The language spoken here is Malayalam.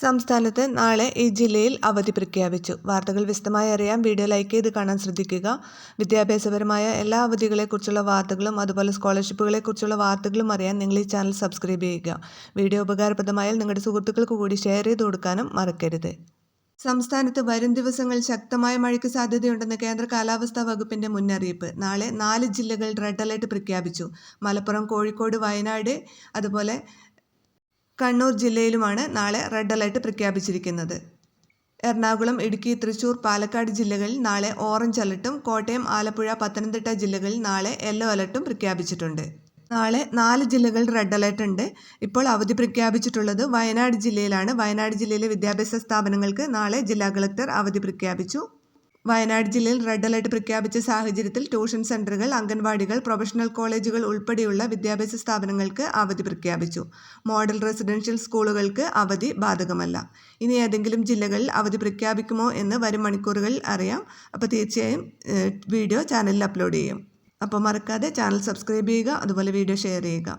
സംസ്ഥാനത്ത് നാളെ ഈ ജില്ലയിൽ അവധി പ്രഖ്യാപിച്ചു. വാർത്തകൾ വിശദമായി അറിയാൻ വീഡിയോ ലൈക്ക് ചെയ്ത് കാണാൻ ശ്രദ്ധിക്കുക. വിദ്യാഭ്യാസപരമായ എല്ലാ അവധികളെക്കുറിച്ചുള്ള വാർത്തകളും അതുപോലെ സ്കോളർഷിപ്പുകളെക്കുറിച്ചുള്ള വാർത്തകളും അറിയാൻ നിങ്ങൾ ഈ ചാനൽ സബ്സ്ക്രൈബ് ചെയ്യുക. വീഡിയോ ഉപകാരപ്രദമായാൽ നിങ്ങളുടെ സുഹൃത്തുക്കൾക്ക് കൂടി ഷെയർ ചെയ്ത് കൊടുക്കാനും മറക്കരുത്. സംസ്ഥാനത്ത് വരും ദിവസങ്ങളിൽ ശക്തമായ മഴയ്ക്ക് സാധ്യതയുണ്ടെന്ന് കേന്ദ്ര കാലാവസ്ഥാ വകുപ്പിന്റെ മുന്നറിയിപ്പ്. നാളെ നാല് ജില്ലകൾ റെഡ് അലർട്ട് പ്രഖ്യാപിച്ചു. മലപ്പുറം കോഴിക്കോട് വയനാട് അതുപോലെ കണ്ണൂർ ജില്ലയിലുമാണ് നാളെ റെഡ് അലർട്ട് പ്രഖ്യാപിച്ചിരിക്കുന്നത്. എറണാകുളം ഇടുക്കി തൃശൂർ പാലക്കാട് ജില്ലകളിൽ നാളെ ഓറഞ്ച് അലർട്ടും കോട്ടയം ആലപ്പുഴ പത്തനംതിട്ട ജില്ലകളിൽ നാളെ യെല്ലോ അലർട്ടും പ്രഖ്യാപിച്ചിട്ടുണ്ട്. നാളെ നാല് ജില്ലകളിൽ റെഡ് അലർട്ട് ഉണ്ട്. ഇപ്പോൾ അവധി പ്രഖ്യാപിച്ചിട്ടുള്ളത് വയനാട് ജില്ലയിലാണ്. വയനാട് ജില്ലയിലെ വിദ്യാഭ്യാസ സ്ഥാപനങ്ങൾക്ക് നാളെ ജില്ലാ കളക്ടർ അവധി പ്രഖ്യാപിച്ചു. വയനാട് ജില്ലയിൽ റെഡ് അലർട്ട് പ്രഖ്യാപിച്ച സാഹചര്യത്തിൽ ട്യൂഷൻ സെന്ററുകൾ അംഗൻവാടികൾ പ്രൊഫഷണൽ കോളേജുകൾ ഉൾപ്പെടെയുള്ള വിദ്യാഭ്യാസ സ്ഥാപനങ്ങൾക്ക് അവധി പ്രഖ്യാപിച്ചു. മോഡൽ റെസിഡൻഷ്യൽ സ്കൂളുകൾക്ക് അവധി ബാധകമല്ല. ഇനി ഏതെങ്കിലും ജില്ലകളിൽ അവധി പ്രഖ്യാപിക്കുമോ എന്ന് വരും മണിക്കൂറുകളിൽ അറിയാം. അപ്പോൾ തീർച്ചയായും വീഡിയോ ചാനലിൽ അപ്ലോഡ് ചെയ്യും. അപ്പോൾ മറക്കാതെ ചാനൽ സബ്സ്ക്രൈബ് ചെയ്യുക അതുപോലെ വീഡിയോ ഷെയർ ചെയ്യുക.